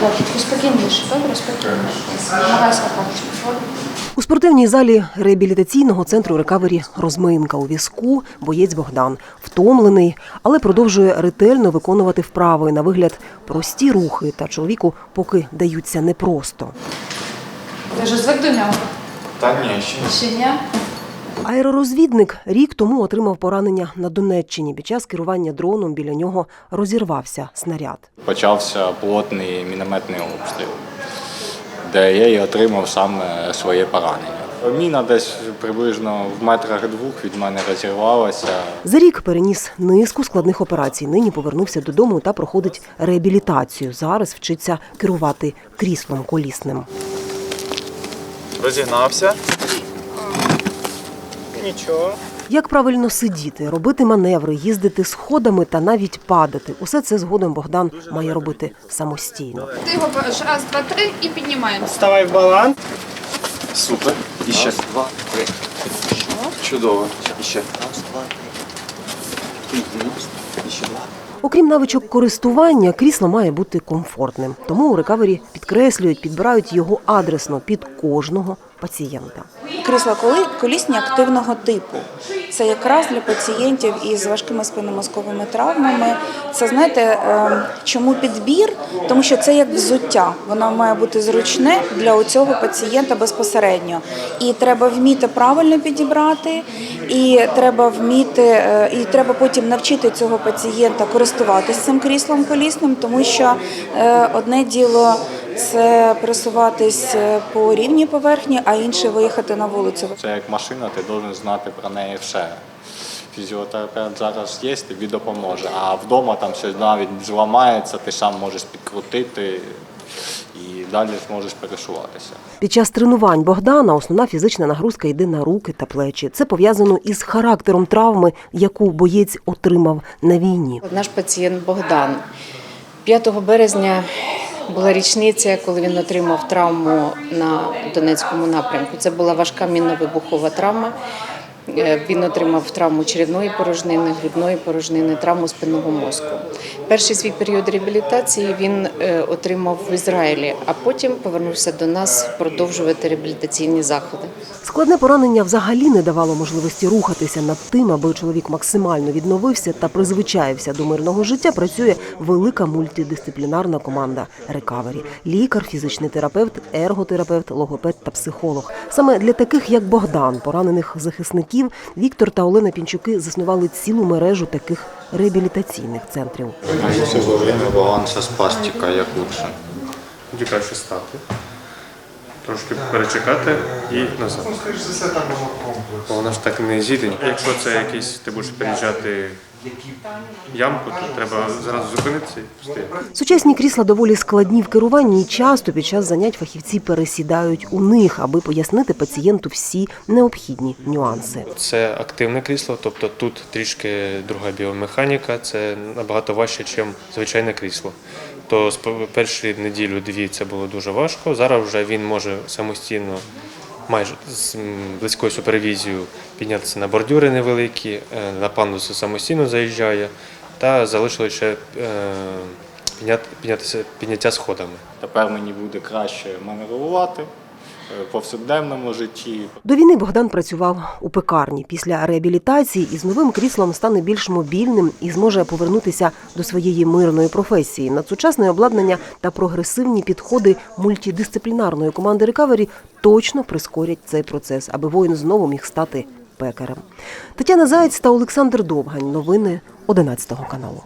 Трошки спокійніше, добре, спокійніше. Намагайся поруч. У спортивній залі реабілітаційного центру рекавері розминка у візку боєць Богдан втомлений, але продовжує ретельно виконувати вправи на вигляд прості рухи. Та чоловіку поки даються непросто. Ти вже звик до нього? Та ні, ще не. Ще ні? Аеророзвідник рік тому отримав поранення на Донеччині. Під час керування дроном біля нього розірвався снаряд. Почався плотний мінометний обстріл, де я і отримав саме своє поранення. Міна десь приблизно в метрах двох від мене розірвалася. За рік переніс низку складних операцій. Нині повернувся додому та проходить реабілітацію. Зараз вчиться керувати кріслом колісним. Розігнався. Нічого. Як правильно сидіти, робити маневри, їздити сходами та навіть падати – усе це згодом Богдан має робити самостійно. Ти його береш раз, два, три і піднімаємося. Ставай в баланс. Супер. І ще. два, три. Чудово. І ще. Раз, два, три. І ще два. Окрім навичок користування, крісло має бути комфортним. Тому у рекавері підкреслюють, підбирають його адресно під кожного пацієнта. Крісла колісні активного типу. Це якраз для пацієнтів із важкими спинномозковими травмами. Це знаєте, е, чому підбір? Тому що це як взуття. Воно має бути зручне для цього пацієнта безпосередньо. І треба вміти правильно підібрати, і треба вміти, е, і треба потім навчити цього пацієнта користуватися цим кріслом колісним, тому що е, одне діло це пересуватись е, по рівній поверхні, а інше виїхати на вулицю. Це як машина, ти повинен знати про неї все. Фізіотерапевт зараз є, тобі допоможе. А вдома там щось навіть зламається, ти сам можеш підкрутити і далі зможеш пересуватися. Під час тренувань Богдана основна фізична нагрузка йде на руки та плечі. Це пов'язано із характером травми, яку боєць отримав на війні. Наш пацієнт Богдан 5 березня була річниця, коли він отримав травму на Донецькому напрямку. Це була важка мінно-вибухова травма. Е, Він отримав травму черевної порожнини, грудної порожнини, травму спинного мозку. Перший свій період реабілітації він е, отримав в Ізраїлі, а потім повернувся до нас продовжувати реабілітаційні заходи. Складне поранення взагалі не давало можливості рухатися над тим, аби чоловік максимально відновився та призвичаївся до мирного життя. Працює велика мультидисциплінарна команда рекавері: лікар, фізичний терапевт, ерготерапевт, логопед та психолог. Саме для таких, як Богдан, поранених захисників, Віктор та Олена Пінчуки заснували цілу мережу таких реабілітаційних центрів. Все время балансу спастика, як лучше. Тоді краще стати. Трошки перечекати і назад. Бо вона ж так не зійде. Якщо це якийсь, ти будеш переїжджати ямку, то треба зразу зупинитися і пустити. Сучасні крісла доволі складні в керуванні і часто під час занять фахівці пересідають у них, аби пояснити пацієнту всі необхідні нюанси. Це активне крісло, тобто тут трішки друга біомеханіка, це набагато важче, ніж звичайне крісло. То з першої неділю-дві це було дуже важко. Зараз вже він може самостійно, майже з близькою супервізією, піднятися на бордюри невеликі, е, на пандуси самостійно заїжджає, та залишилося ще е, піднятися підняття сходами. Тепер мені буде краще маневрувати повсякденному житті. До війни Богдан працював у пекарні. Після реабілітації із новим кріслом стане більш мобільним і зможе повернутися до своєї мирної професії. Надсучасне обладнання та прогресивні підходи мультидисциплінарної команди рекавері точно прискорять цей процес, аби воїн знову міг стати пекарем. Тетяна Заєць та Олександр Довгань. Новини 11 каналу.